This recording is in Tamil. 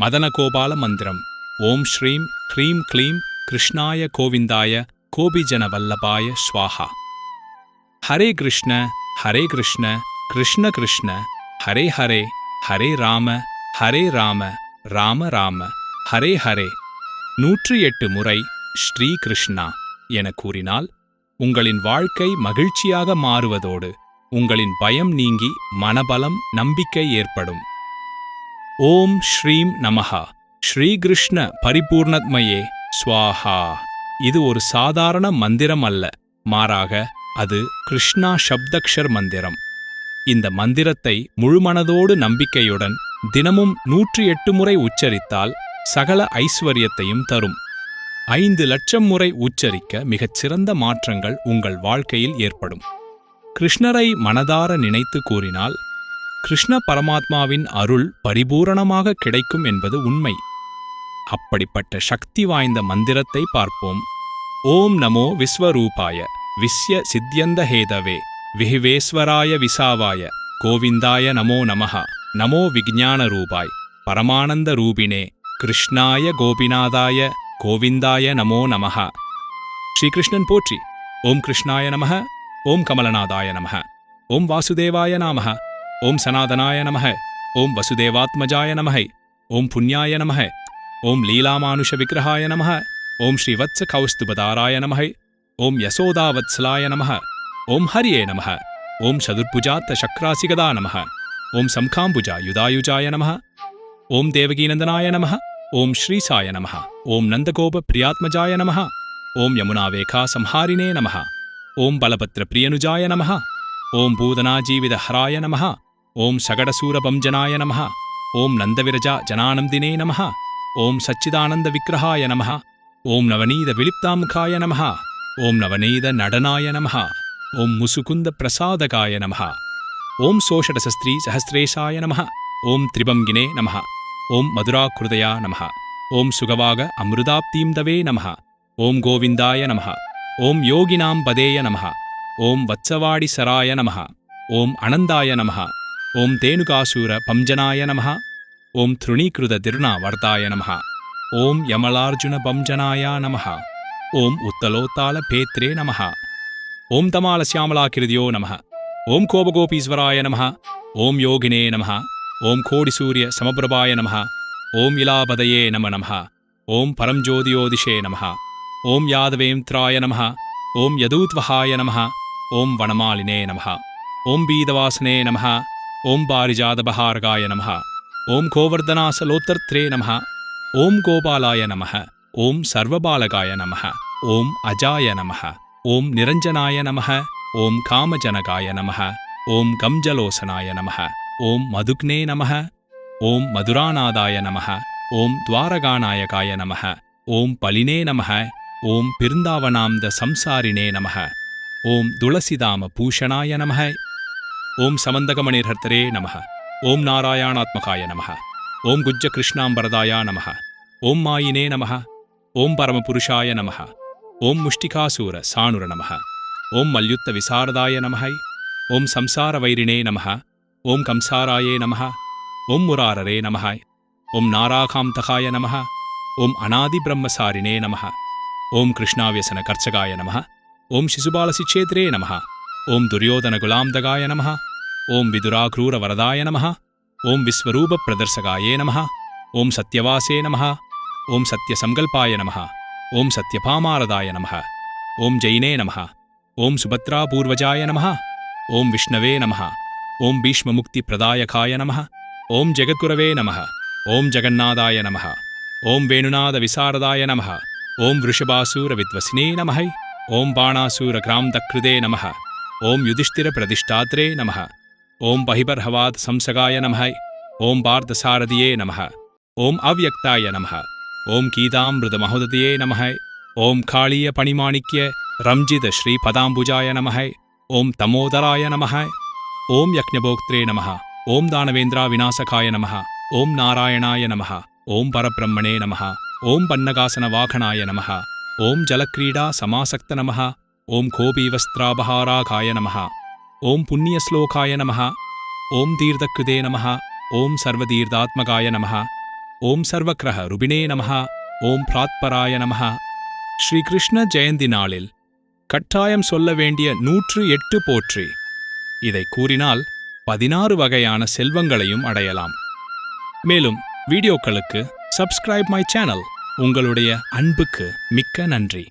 மதனகோபால மந்திரம். ஓம் ஸ்ரீம் ஹ்ரீம் க்ளீம் கிருஷ்ணாய கோவிந்தாய கோபிஜன வல்லபாய ஸ்வாஹா. ஹரே கிருஷ்ண ஹரே கிருஷ்ண கிருஷ்ண கிருஷ்ண ஹரே ஹரே ஹரே ராம ஹரே ராம ராம ராம ஹரே ஹரே. நூற்றி எட்டு முறை ஸ்ரீ கிருஷ்ணா என கூறினால் உங்களின் வாழ்க்கை மகிழ்ச்சியாக மாறுவதோடு உங்களின் பயம் நீங்கி மனபலம் நம்பிக்கை ஏற்படும். ஓம் ஸ்ரீம் நமஹா. ஸ்ரீ கிருஷ்ண பரிபூர்ணத்மயே ஸ்வாஹா. இது ஒரு சாதாரண மந்திரம் அல்ல. மாறாக அது கிருஷ்ணா சப்தக்ஷர் மந்திரம். இந்த மந்திரத்தை முழுமனதோடு நம்பிக்கையுடன் தினமும் நூற்றி எட்டு முறை உச்சரித்தால் சகல ஐஸ்வர்யத்தையும் தரும். ஐந்து லட்சம் முறை உச்சரிக்க மிகச் சிறந்த மாற்றங்கள் உங்கள் வாழ்க்கையில் ஏற்படும். கிருஷ்ணரை மனதார நினைத்து கூறினால் கிருஷ்ண பரமாத்மாவின் அருள் பரிபூரணமாக கிடைக்கும் என்பது உண்மை. அப்படிப்பட்ட சக்தி வாய்ந்த மந்திரத்தை பார்ப்போம். ஓம் நமோ விஸ்வரூபாய விஸ்ய சித்யந்த ஹேதவே விஹிவேஸ்வராய விசாவாய கோவிந்தாய நமோ நமஹ நமோ விஜான ரூபாய் பரமானந்த ரூபினே கிருஷ்ணாய கோபிநாதாய கோவிந்தாய நமோ நமஹ. ஸ்ரீகிருஷ்ணன் போற்றி. ஓம் கிருஷ்ணாய நமஹ ஓம் கமலநாதாய நமஹ ஓம் வாசுதேவாய நாமஹா. ஓம் சனாதனாய நமஹ ஓம் வசுதேவாத்மஜாய நமஹ ஓம் புண்ணியாய நமஹ ஓம் லீலாமானுஷ விக்கிரகாய நமஹ ஓம் ஸ்ரீவத்ச கௌஸ்துபதாராய நமஹ ஓம் யசோதாவத்சலாய நமஹ ஓம் ஹரியே நமஹ ஓம் சதுர்புஜாத்த சக்ராசிகதா நமஹ ஓம் சம்காம்புஜா யுதாயுஜாய நமஹ ஓம் தேவகீநந்தனாய நமஹ ஓம் ஸ்ரீசாய நமஹ ஓம் நந்தகோப பிரியாத்மஜாய நமஹ ஓம் யமுனாவேகா சம்ஹாரினே நமஹ ஓம் பலபத்ர பிரியனுஜாய நமஹ ஓம் பூதனாஜீவித ஹராய நமஹ ஓம் சகடசூரபஞ்சனாய நம ஓம் நந்தவிரஜா ஜனானந்தினே நம ஓம் சச்சிதானந்த விக்கிரகாய நம ஓம் நவநீத விலிப்தாமுகாய நம ஓம் நவநீத நடனாய நம ஓம் முசுகுந்த பிரசாதகாய நம ஓம் சோஷடசஸ்திரீ சஹஸ்ரேஷாய நம ஓம் திரிபங்கினே நம ஓம் மதுராக்கிருதயா நம ஓம் சுகவாக அமிர்தாப்தீம்தவே நம ஓம் கோவிந்தாய நம ஓம் யோகினாம் பதேய நம ஓம் வத்சவாடி சராய நம ஓம் அனந்தாய நமஹா ஓம் தேனுகாசூர பஞ்சனாய நமஹ ஓம் திருணீகிருத திருணா வர்தாய நமஹ ஓம் யமலார்ஜுன பஞ்சனாய நமஹ ஓம் உத்தலோத்தால பேத்ரே நமஹ ஓம் தமால சியாமலாகிருதியோ நமஹ ஓம் கோபகோபீஸ்வராய நமஹ ஓம் யோகினே நமஹ ஓம் கோடிசூரிய சமபிரபாய நமஹ ஓம் இலாபதயே நம நமஹ ஓம் பரம்ஜோதியோதிஷே நமஹ ஓம் யாதவேந்திராய நமஹ ஓம் யதூத்வஹாய நமஹ ஓம் வனமாலினே நமஹ ஓம் பீதவாசனே நமஹ ஓம் பாரிஜாதபஹாரகாய நமஹ ஓம் கோவர்தனாசலோத்தர்த்ரே நமஹ ஓம் கோபாலாய நமஹ ஓம் சர்வபாலகாய நமஹ ஓம் அஜாய நமஹ ஓம் நிரஞ்சனாய நமஹ ஓம் காமஜனகாய நமஹ ஓம் கம்ஜலோசனாய நமஹ ஓம் மதுக்னே நமஹ ஓம் மதுராநாதாய நமஹ ஓம் துவாரகாநாயகாய நமஹ ஓம் பலினே நமஹ ஓம் பிருந்தாவனாந்த சம்சாரினே நமஹ ஓம் துளசிதாம பூஷணாய நமஹ ஓம் சமந்தகமணிர்ஹர்த்தரே நமஹ ஓம் நாராயணாத்மகாய நமஹ ஓம் குஜ்ஜ கிருஷ்ணாம்பரதாயா நமஹ ஓம் மாயினே நமஹ ஓம் பரமபுருஷாய நமஹ ஓம் முஷ்டிகாசூர சாணுர நமஹ ஓம் மல்யுத்த விசாரதாய நமஹ ஓம் சம்சார வைரிணே நமஹ ஓம் கம்சாராயே நமஹ ஓம் முராரரே நமஹ ஓம் நாராகாந்தகாய நமஹ ஓம் அநாதி பிரம்மசாரிணே நமஹ ஓம் கிருஷ்ணாவியசன கர்ச்சகாய நமஹ ஓம் சிசுபாலசிச்சேத்ரே நமஹ ஓம் துரியோதன குலாம்தகாய நமஹ ఓం విదురాక్రూర వరదాయ నమ ఓం విశ్వరూప ప్రదర్శకాయే నమ ఓం సత్యవాసే నమ ఓం సత్యసంకల్పాయ నమ ఓం సత్యపామారదాయ నమ ఓం జైనే నమ ఓం సుభద్రాపూర్వజాయ నమ ఓం విష్ణవే నమ ఓం భీష్మముక్తిప్రదాయకాయ నమ ఓం జగద్గురవే నమ ఓం జగన్నాథాయ నమ ఓం వేణునాథ విశారదాయ నమ ఓం వృషభాసూర విద్వసినే నమ ఓం బాణాసూర క్రాంతకృదే నమ ఓం యుధిష్ఠిర ప్రతిష్టాత్రే నమ ஓம் பஹிபர்ஹவாத் சம்சகாய நம ஓம் பார்த்தசாரதியே நம ஓம் அவ்யக்தாய நம ஓம் கீதாமிருத மகோததியே நம ஓம் காளிய பணிமாணிக்ய ரம்ஜித ஸ்ரீ பதாம்புஜாய நமஹ ஓம் தமோதராய நம ஓம் யக்ஞபோக்திரே நம ஓம் தானவேந்திரா விநாசகாய நம ஓம் நாராயணாய நம ஓம் பரபிரம்மணே நம ஓம் பன்னகாசன வாகனாய நம ஓம் ஜலக்ரீடா சமாசக்த நம ஓம் கோபீவஸ்திராபஹாராகாய நம ஓம் புண்ணியஸ்லோகாய நமஹா. ஓம் தீர்தக்குதே நமஹா. ஓம் சர்வதீர்தாத்மகாய நமஹா. ஓம் சர்வக்ரஹ ருபினே நமஹா. ஓம் பிராத்பராய நமஹா. ஸ்ரீ கிருஷ்ண ஜெயந்தி நாளில் கட்டாயம் சொல்ல வேண்டிய நூற்று எட்டு போற்றி. இதை கூறினால் பதினாறு வகையான செல்வங்களையும் அடையலாம். மேலும் வீடியோக்களுக்கு சப்ஸ்கிரைப் மை சேனல் உங்களுடைய அன்புக்கு மிக்க நன்றி.